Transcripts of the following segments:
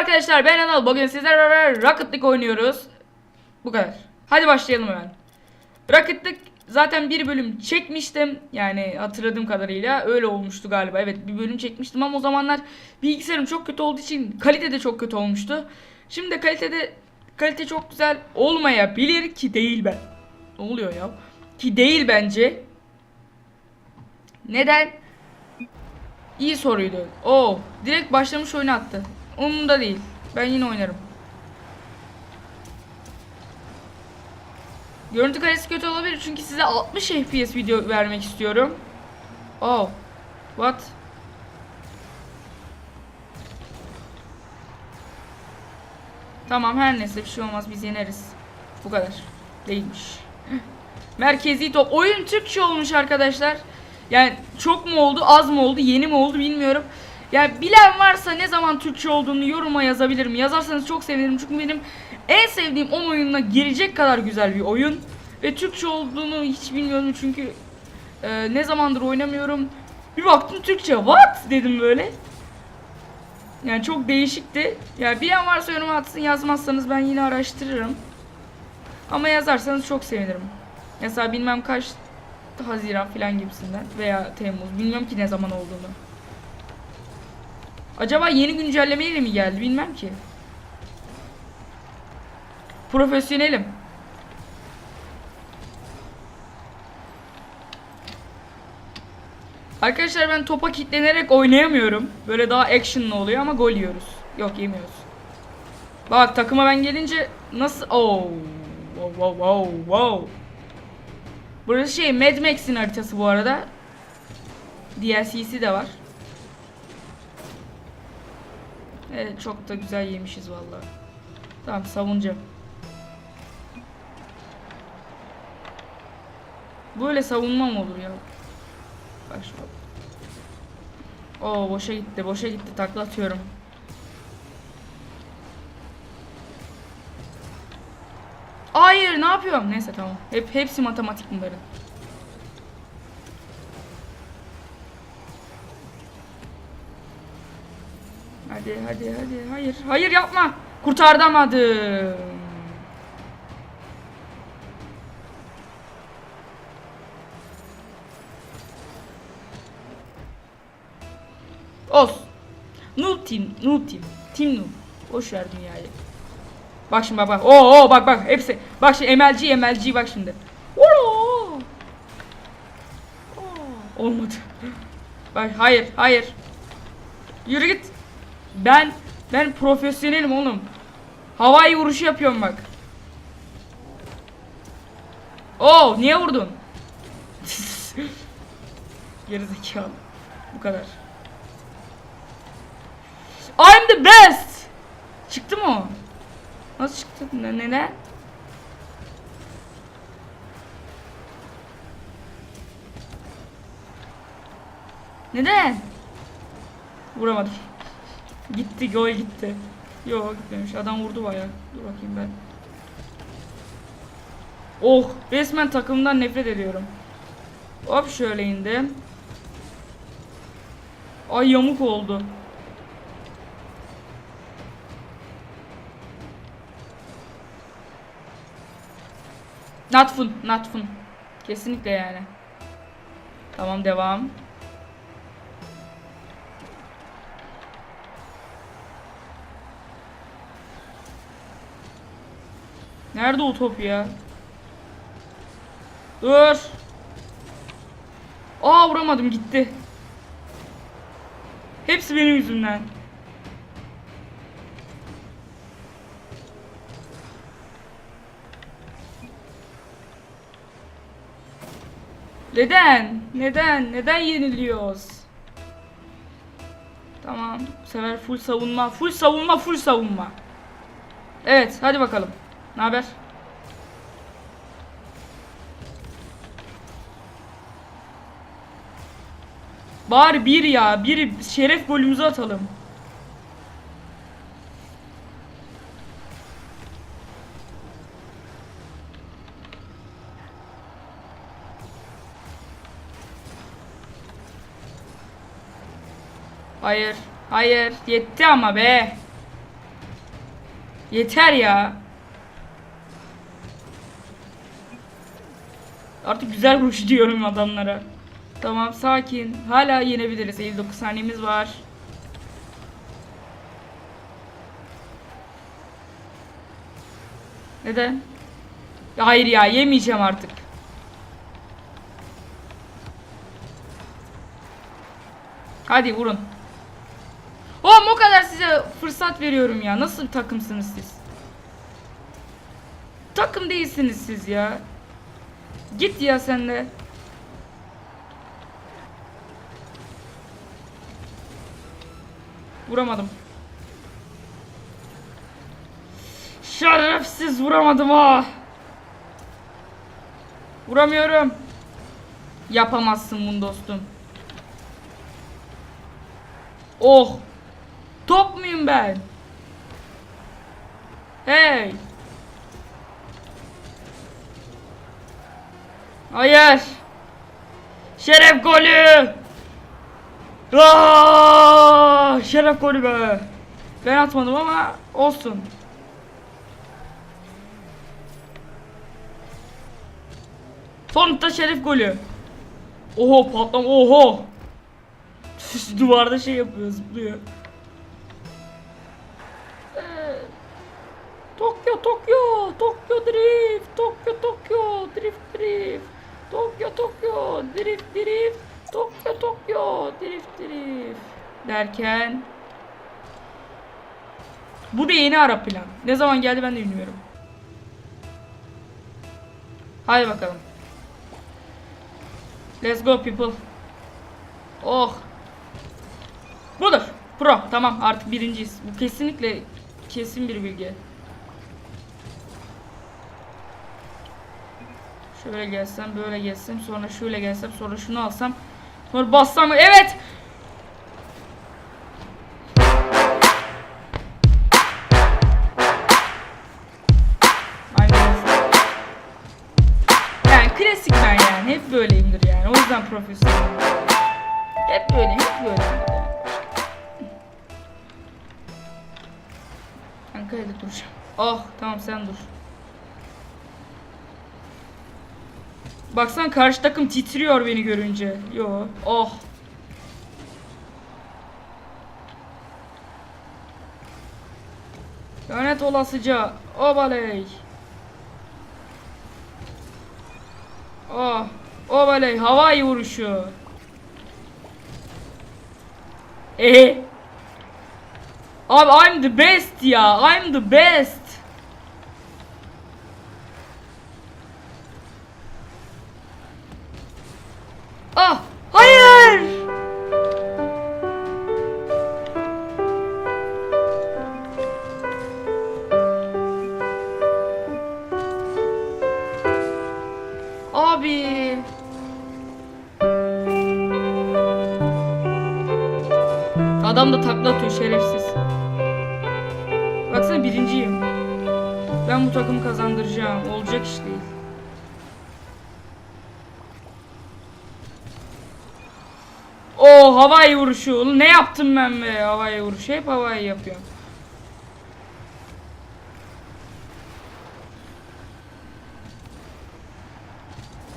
arkadaşlar ben Anıl. Bugün sizlerle beraber Rocket League oynuyoruz. Bu kadar. Hadi başlayalım hemen. Rocket League zaten bir bölüm çekmiştim. Yani hatırladığım kadarıyla öyle olmuştu galiba. Evet bir bölüm çekmiştim ama o zamanlar bilgisayarım çok kötü olduğu için kalite de çok kötü olmuştu. Şimdi de kalitede kalite çok güzel olmayabilir ki değil ben. Ne oluyor ya? Ki değil bence. Neden? İyi soruydu. Oo, direkt başlamış oyunu attı. Umurumda değil. Ben yine oynarım. Görüntü kalitesi kötü olabilir çünkü size 60 FPS video vermek istiyorum. Oh. What? Tamam her neyse bir şey olmaz biz yeneriz. Bu kadar. Değilmiş. Merkezi top. Oyun Türkçe olmuş arkadaşlar. Yani çok mu oldu, az mı oldu, yeni mi oldu bilmiyorum. Yani bilen varsa ne zaman Türkçe olduğunu yoruma yazabilirim. Yazarsanız çok sevinirim çünkü benim en sevdiğim 10 oyununa girecek kadar güzel bir oyun. Ve Türkçe olduğunu hiç bilmiyorum çünkü e, ne zamandır oynamıyorum. Bir baktım Türkçe. What? dedim böyle. Yani çok değişikti. Yani bilen varsa yoruma atsın yazmazsanız ben yine araştırırım. Ama yazarsanız çok sevinirim. Mesela bilmem kaç Haziran falan gibisinden veya Temmuz. Bilmiyorum ki ne zaman olduğunu. Acaba yeni güncellemeyle mi geldi bilmem ki. Profesyonelim. Arkadaşlar ben topa kilitlenerek oynayamıyorum. Böyle daha actionlı oluyor ama gol yiyoruz. Yok yemiyoruz. Bak takıma ben gelince nasıl... Oh. Wow wow wow wow. Burası şey Mad Max'in haritası bu arada. DLC'si de var. Evet çok da güzel yemişiz vallahi. Tamam savunacağım. Böyle savunma mı olur ya? Şu. Oo boşa gitti, boşa gitti. Takla atıyorum. Hayır, ne yapıyorum? Neyse tamam. Hep hepsi matematik bunların. Hadi hadi hadi. Hayır. Hayır yapma. Kurtaramadım. Olsun. Noob team. Noob team. Team noob. Boş ver dünyayı. Bak şimdi bak bak. Oo, oo bak bak hepsi. Bak şimdi MLG MLG bak şimdi. Oo. Olmadı. Bak hayır hayır. Yürü git. Ben ben profesyonelim oğlum. Havai vuruşu yapıyorum bak. Oo niye vurdun? Gerizekalı. Bu kadar. I'm the best. Çıktı mı o? Nasıl çıktı? Ne, neden? Neden? Vuramadım. Gitti gol gitti. Yok gitmemiş. Adam vurdu bayağı. Dur bakayım ben. Oh resmen takımdan nefret ediyorum. Hop şöyle indim. Ay yamuk oldu. Not fun, not fun. Kesinlikle yani. Tamam devam. Nerede o top ya? Dur. Aa vuramadım gitti. Hepsi benim yüzümden. Neden? Neden? Neden yeniliyoruz? Tamam. Bu sefer full savunma. Full savunma, full savunma. Evet, hadi bakalım. Ne haber? Bari bir ya. Bir şeref golümüzü atalım. Hayır. Hayır. Yetti ama be. Yeter ya. Artık güzel vuruş diyorum adamlara. Tamam sakin. Hala yenebiliriz. 59 saniyemiz var. Neden? Hayır ya yemeyeceğim artık. Hadi vurun. Oğlum o kadar size fırsat veriyorum ya. Nasıl bir takımsınız siz? Takım değilsiniz siz ya. Git ya sen de. Vuramadım. Şerefsiz vuramadım ha. Vuramıyorum. Yapamazsın bunu dostum. Oh. Top muyum ben? Hey. Hayır. Şeref golü. Aa, şeref golü be. Ben atmadım ama olsun. Sonuçta şeref golü. Oho patlam oho. Duvarda şey yapıyor zıplıyor. Ee, Tokyo Tokyo Tokyo Drift Tokyo Tokyo Drift Drift Tokyo Tokyo Drift Drift Tokyo Tokyo Drift Drift derken bu da yeni ara plan. Ne zaman geldi ben de bilmiyorum. Hadi bakalım. Let's go people. Oh. Budur. Pro. Tamam artık birinciyiz. Bu kesinlikle kesin bir bilgi. Şöyle gelsem, böyle gelsem, sonra şöyle gelsem, sonra şunu alsam, sonra bassam. Evet. Klasik ben yani. Hep böyleyimdir yani. O yüzden profesyonelim. Hep böyle, hep böyle. yani. Ben kayda duracağım. Oh tamam sen dur. Baksan karşı takım titriyor beni görünce. Yo. Oh. Lanet olasıca. Obaley. Oh. Obaley. Havai vuruşu. Eee. Abi I'm the best ya. I'm the best. Adam da takla atıyor şerefsiz. Baksana birinciyim. Ben bu takımı kazandıracağım. Olacak iş değil. O havai vuruşu. Ne yaptım ben be havai vuruşu? Hep havai yapıyorum.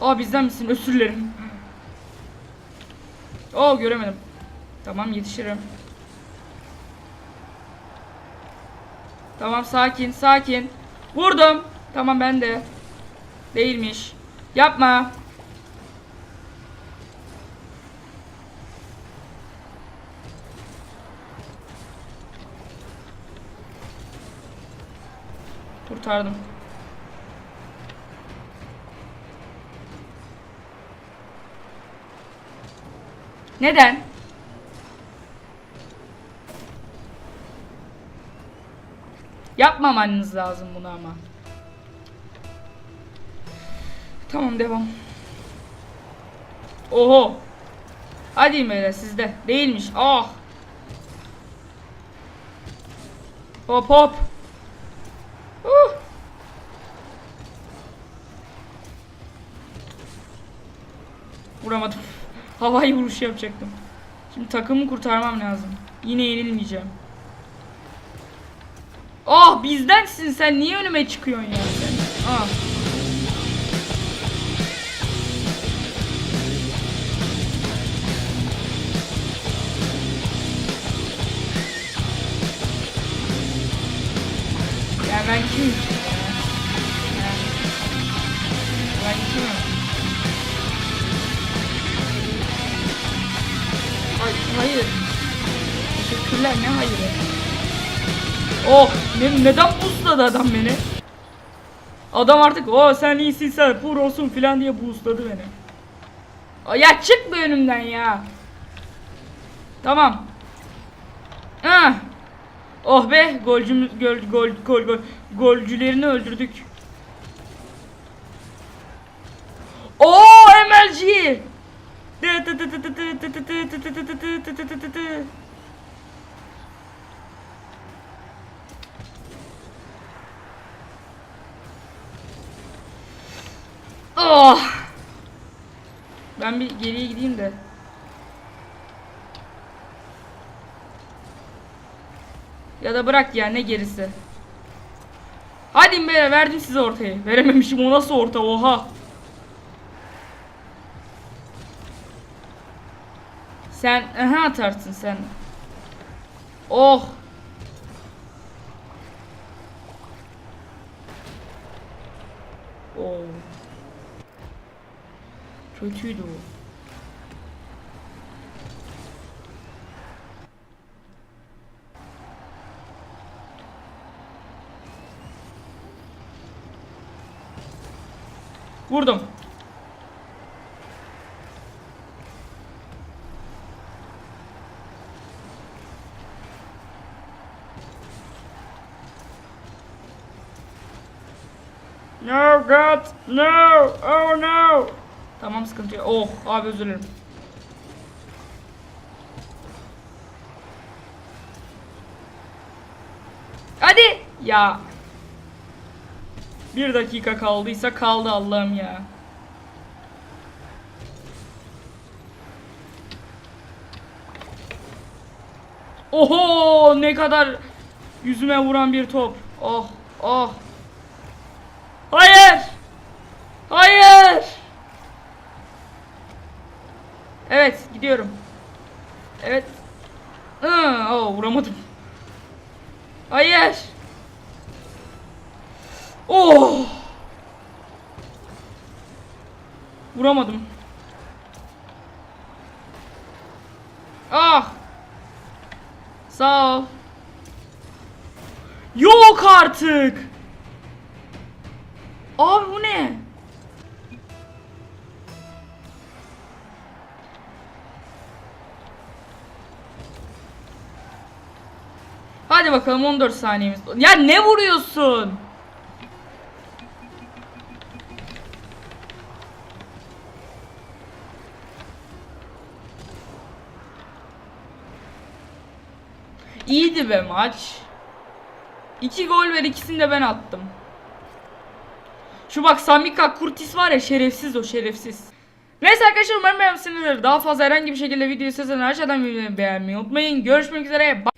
Aa bizden misin? Özür dilerim. Oo göremedim. Tamam yetişirim. Tamam sakin sakin. Vurdum. Tamam ben de. Değilmiş. Yapma. Kurtardım. Neden? Yapmamanız lazım bunu ama. Tamam devam. Oho. Hadi beyler sizde. Değilmiş. Ah. Hop hop. Uh. Vuramadım. Havai vuruş yapacaktım. Şimdi takımı kurtarmam lazım. Yine yenilmeyeceğim. Ah bizdensin sen niye önüme çıkıyorsun ya sen? Ah. Ya ben kimim. Ben kimim? Ay, hayır. Teşekkürler ne hayır. Oh ne, neden boostladı adam beni? Adam artık o sen iyisin sen prosun filan diye boostladı beni. Ya çık be önümden ya. Tamam. Ah. Oh be golcümüz gol gol gol gol golcülerini öldürdük. Oo MLG. Oh. Ben bir geriye gideyim de. Ya da bırak ya ne gerisi. Hadi be verdim size ortayı. Verememişim o nasıl orta oha. Sen aha atarsın sen. Oh. Oh. Kötüydü bu. Vurdum. No God, no, oh no. Tamam sıkıntı yok. Oh abi özür dilerim. Hadi ya. Bir dakika kaldıysa kaldı Allah'ım ya. Oho ne kadar yüzüme vuran bir top. Oh oh. Hayır. Hayır. Evet gidiyorum. Evet. Aa, oh, vuramadım. Hayır. Oh. Vuramadım. Ah. Sağ ol. Yok artık. Abi bu ne? Bakalım 14 saniyemiz. Ya ne vuruyorsun? İyiydi be maç. İki gol ver ikisini de ben attım. Şu bak Samika Kurtis var ya şerefsiz o şerefsiz. Neyse arkadaşlar umarım beğenmişsinizdir. Daha fazla herhangi bir şekilde video istiyorsanız aşağıdan videoyu beğenmeyi unutmayın. Görüşmek üzere. Bye.